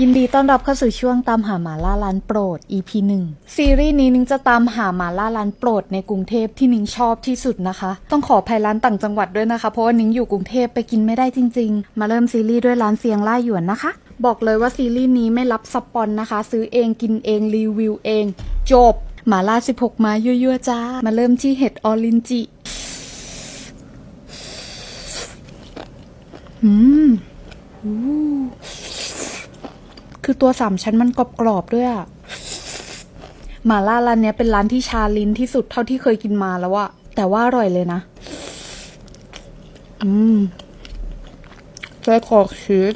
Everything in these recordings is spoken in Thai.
ยินดีต้อนรับเข้าสู่ช่วงตามหาหมาล่าร้านโปรด EP 1 ซีรีส์นี้นิ้งจะตามหาหมาล่าร้านโปรดในกรุงเทพที่นิ้งชอบที่สุดนะคะ ต้องขอภัยร้านต่างจังหวัดด้วยนะคะ เพราะว่านิ้งอยู่กรุงเทพไปกินไม่ได้จริง ๆ มาเริ่มซีรีส์ด้วยร้านเซียงล่าหยวนนะคะ บอกเลยว่าซีรีส์นี้ไม่รับสปอนนะคะ ซื้อเองกินเองรีวิวเอง จบหมาล่า 16ไม้ยั่วๆจ้า มาเริ่มที่เห็ดออรินจิอืมอู้ คือตัวสามชั้นมันกรอบๆด้วยอะหมาล่าร้านเนี้ยเป็นร้านที่ชาลิ้นที่สุดเท่าที่เคยกินมาแล้วอะแต่ว่าอร่อยเลยนะ อืมไส้กรอกชีส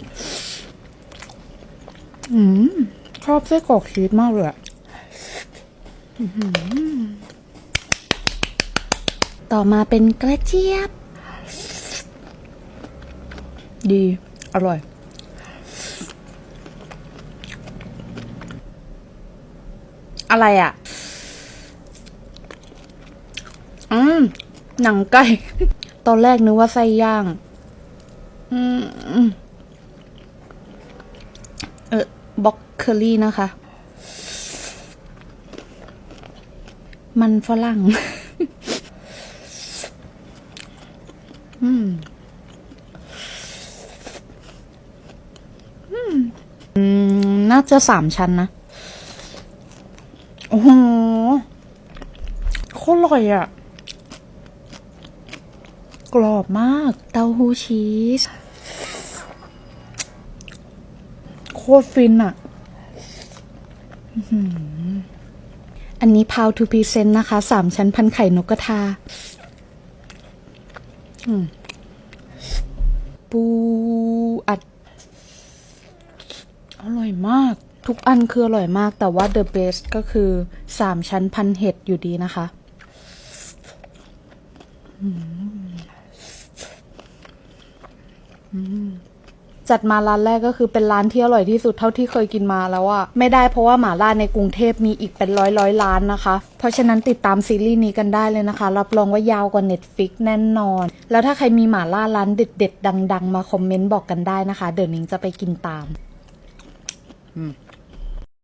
อืมชอบไส้กรอกชีสมากเลยอะอื้อหือต่อมาเป็นกระเจี๊ยบ ดี อร่อย อะไรอะ่ะ อืม หนังไก่ ตอนแรกนึกว่าไส้ย่าง อืม เออบล็อกเคอรี่นะคะ มันฝรั่ง อืม อืม น่าจะสามชั้นนะ โอ้โหโคตรอร่อยอะ่ะ กรอบมาก เต้าหู้ชีส โคตรฟินอะ่ะอันนี้พาวทูพีเซนนะคะ สามชั้นพันไข่นกกระทาปูอัด อร่อยมาก ทุกอันคืออร่อยมากแต่ว่า the best ก็คือสามชั้นพันเห็ดอยู่ดีนะคะ จัดมาร้านแรกก็คือเป็นร้านที่อร่อยที่สุดเท่าที่เคยกินมาแล้วอะไม่ได้เพราะว่าหมาล่าในกรุงเทพมีอีกเป็นร้อยร้อยร้านนะคะ เพราะฉะนั้นติดตามซีรีส์นี้กันได้เลยนะคะ รับรองว่ายาวกว่า Netflix แน่นอน แล้วถ้าใครมีหมาล่าร้านเด็ด ๆ ดัง ๆ มาคอมเมนต์บอกกันได้นะคะ เดี๋ยวนิ้งจะไปกินตาม Mm.